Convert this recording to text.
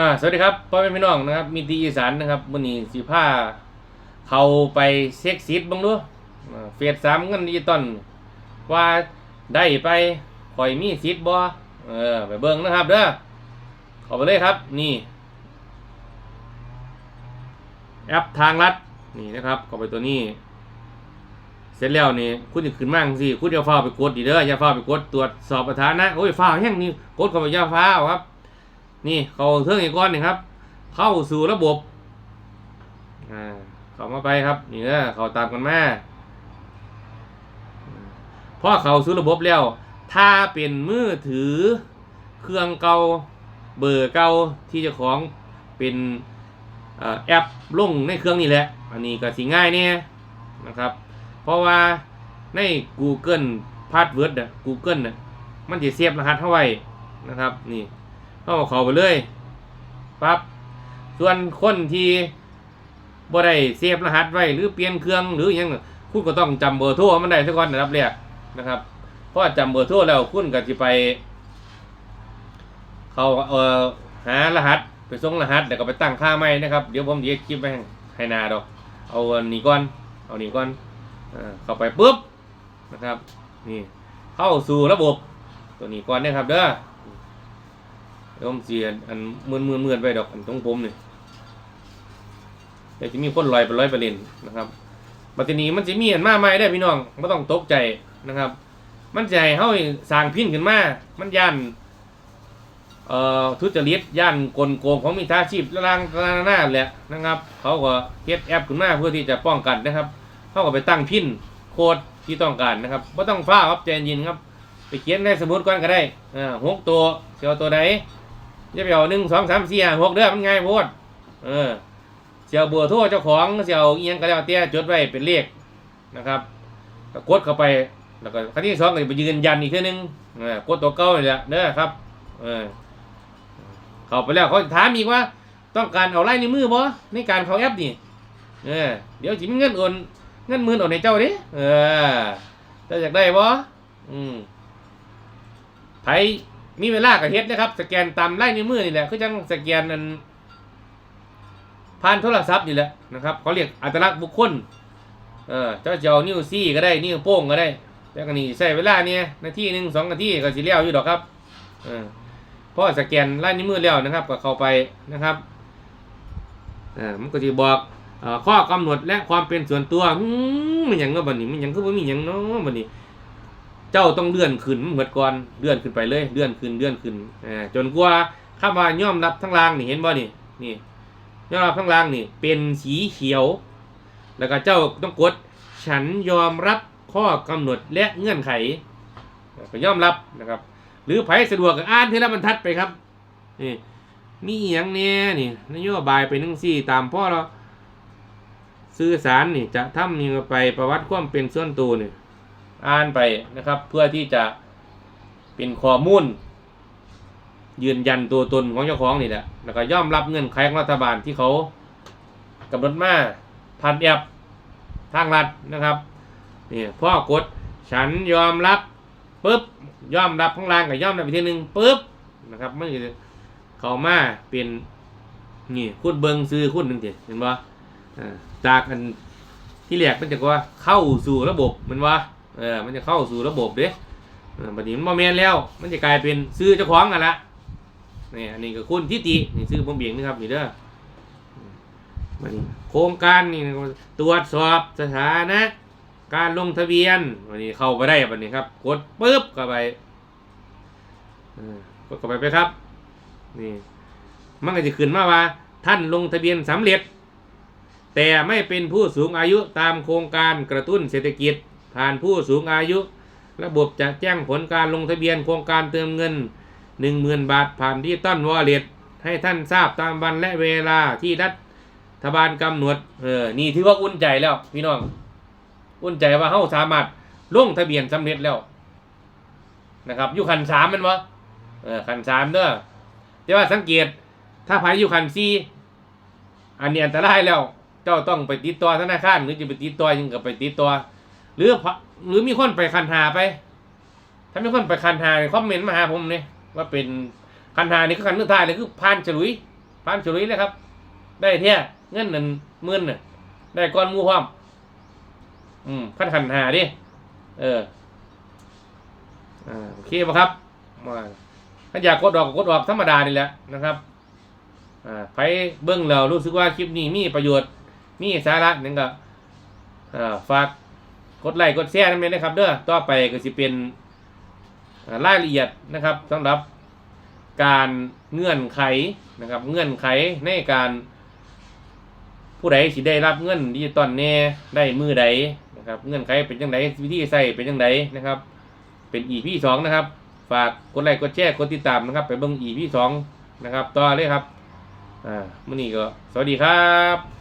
อ่าสวัสดีครับพ่อแม่พี่น้องนะครับมีตีอีสานนะครับวันนี้สิผ้าเขาไปเซ็กซิดบ้างดูอ่าเฟสสามเงินดิจิตอลว่าได้ไปคอยมีซิดบ่เออไปเบิ่งนะครับเด้อข้าไปเลยครับนี่ แอปทางลัดนี่นะครับข้าไปตัวนี้ เสร็จแล้วนี่คุณจะขึ้นมั่งสิคุณจะฟ้าไปกดดีเด้ออย่าฟ้าไปกดตรวจสอบประธานนะโอ้ยฟ้าแห้งนี่กดเข้าไปอย่าฟ้าครับ นี่เข้าเครื่องอีกก้อนหนึ่งครับ เข้าสู่ระบบอ่าเข้ามาไปครับนี่เด้อเข้าตามกันมาพอเข้าสู่ระบบแล้ว ถ้าเป็นมือถือ เครื่องเก่าเบอร์เก่าที่จ้าของเป็นอแอปลงในเครื่องนี่แหละ อันนี้ก็สิง่ายเนี่ยนะครับ เพราะว่าใน Google Password นะ Google นะมันจะเสียบรหัสเข้าไว้นะครับนี่ เข้าเขาไปเลยปั๊บส่วนคนที่บ่ได้เสียบรหัสไว้หรือเปลี่ยนเครื่องหรือยังคุณก็ต้องจำเบอร์โทรมันได้ซะก่อนนะครับแรกนะครับเพราะว่าจำเบอร์โทรแล้วคุณก็จะไป เขาเอ่อหารหัสไปส่งรหัสแล้วก็ไปตั้งค่าใหม่นะครับเดี๋ยวผมจะคลิปไปให้หนาดอกเอาอันนี้ก่อน เอานี้ก่อนเข้าไปปุ๊บนะครับ นี่เข้าสู่ระบบตัวนี้ก่อนนะครับเด้อ เดี๋ยวผมเสียอันเมื่อนมือนมือนไปดอกอันตรงผมนี่เดี๋ยวจะมีคนลอยไปลอยไปเล่นนะครับบัดทีนี้มันจะมีอันมาใหม่ได้พี่น้องไม่ต้องตกใจนะครับ มันจะให้เฮาสร้างพินขึ้นมา มันยันเอ่อทุจริตย่านกลโกงของมิจฉาชีพล่างๆหน้าแหละนะครับ เขาก็เก็บแอปขึ้นมาเพื่อที่จะป้องกันนะครับเขาก็ไปตั้งพินโคดที่ต้องการนะครับไม่ต้องฟ้าครับใจเย็นครับ ไปเขียนในสมุดก่อนก็ได้อ่าหกตัวเสียวตัวใด จะไปเอาหนึ่งสองสามสี่ห้าหกเด้อมันง่ายโพดเออเสียวเบอร์โทรเจ้าของเสียวเอียงก็แล้วแต่จดไว้เป็นเลขนะครับก็กดเข้าไปแล้วก็ขั้นที่สองก็ไปยืนยันอีกทีนึงอ่ากดตัวเก้าเลยแหละเด้อครับเออเข้าไปแล้วเขาถามอีกว่า ต้องการเอาไล่ในมือบ่ในการเขาแอปนี่เออเดี๋ยวจิมีเงินโอนเงินหมื่นโอนในเจ้าดิเออจะอยากได้บ่อืมไผ มีเวลาก็เฮ็ดนะครับ สแกนตามไล่ในมือนี่แหละคือจังสแกนนันผ่านโทรศัพท์นี่แหละนะครับเขาเรียกอัตลักษณ์บุคคลเออเจ้าจะเอานิ้วซี่ก็ได้นิ้วโป้งก็ได้แต่ก็นี่ใช้เวลาเนี่ยนาทีหนึ่งสองนาทีก็สิเลี้ยวอยู่ดอกครับเออพอสแกนไลายนิ้วมือแล้วนะครับ ก็เข้าไปนะครับอ่ามันก็จะบอกอข้อกำหนดและความเป็นส่วนตัวอืมมันยังเนาะบัดนี้มันยังคือบ่มีหยังเนาะบัดนี้ เจ้าต้องเลื่อนขึ้นเหมือนก่อนเลื่อนขึ้นไปเลย เลื่อนขึ้นเลื่อนขึ้นอ่าจนกว่าคำว่ายอมรับทั้งล่างนี่เห็นบ่นี่นี่ยอมรับทั้งล่างนี่ เป็นสีเขียว แล้วก็เจ้าต้องกด ฉันยอมรับข้อกำหนดและเงื่อนไขก็ยอมรับนะครับ หรือไผสะดวกก็อ่านเทละบรรทัดไปครับนี่มีอย่างเนี่ยนี่นโยบายไปนึ่งสี่ตามพ่อเราสื่อสารนี่จะทำยังไงไปประวัติความเป็นส่วนตัวนี่ อ่านไปนะครับ เพื่อที่จะเป็นข้อมูล ยืนยันตัวตนของเจ้าของนี่แหละแล้วก็ย่อมรับเงื่อนไขของรัฐบาลที่เขากำหนดมาผ่านแอปทางรัฐนะครับนี่พ่อกดฉันยอมรับปุ๊บยอมรับข้างล่างกับยอมรับอีกทีหนึ่งปุ๊บนะครับมันจะเขามาเป็นนี่คุณเบิงซื้อคุณหนึ่งทีเห็นว่าจากอันที่แรกมันจะว่าเข้าสู่ระบบมันว่า เออมันจะเข้าสู่ระบบเด้บัดนี้มันโมเมนแล้ว มันจะกลายเป็นซื้อเจ้าของกันละนี่อันนี้ก็คุณทิตินี่ซื้อผมเบียงนะครับนี่เด้อมันโครงการนี่ตรวจสอบสถานะ การลงทะเบียนวันนี้เข้าไปได้วันนี้ครับ กดปุ๊บเข้าไปกดเข้าไปไปครับนี่มันก็จะขึ้นมาว่า ท่านลงทะเบียนสำเร็จ แต่ไม่เป็นผู้สูงอายุตามโครงการกระตุ้นเศรษฐกิจ ผ่านผู้สูงอายุ ระบบจะแจ้งผลการลงทะเบียนโครงการเติมเงิน 10,000 บาทผ่านที่ต้นวอลเล็ตให้ท่านทราบตามวันและเวลาที่รัฐบาลกำหนดเออนี่ถือว่าอุ่นใจแล้ว พี่น้อง อุ่นใจว่าเขาสามารถลงทะเบียนสำเร็จแล้วนะครับอยู่ขันสามมันวะเออขันสามเด้อแต่ว่าสังเกตถ้าภายอยู่ขันสี่อันนี้อันตรายแล้ว เจ้าต้องไปติดต่อธนาคารหรือจะไปติดต่อยังกับไปติดต่อห รือหรือมีคนไปคันหาไป ถ้ามีคนไปคันหาคอมเมนต์มาหาผมเนี่ยว่าเป็นคันหานี่คือคันเลือกทายเลยคือพานฉลุยผ่านฉลุยเลยครับ ได้เท่ยเงินหนั่นหมื่นน่ะได้ก้อนมูพร้อมอืมขั้นขันหาดิเอออ่าโอเคป่ะครับมาถ้าอยากกดออกกดออกธรรมดานี่แหละนะครับอ่าไปเบิ้องเรารู้สึกว่าคลิปนี้มีประโยชน์มีสาระหนึ่งก็อ่าฝาก กดไลค์กดแชร์นั่นเองนะครับเด้อต่อไปก็สิเป็นรายละเอียดนะครับสำหรับการเงื่อนไขนะครับเงื่อนไขในการผู้ใดสิได้รับเงินดิจิตอลแน่ได้มือใดนะครับเงื่อนไขเป็นจังไดวิธีใส่เป็นจังไดนะครับ เป็น EP สองนะครับ ฝากกดไลค์กดแชร์กดติดตามนะครับ ไปเบิ่ง EP สองนะครับต่อเลยครับอ่ามื้อนี้ก็สวัสดีครับ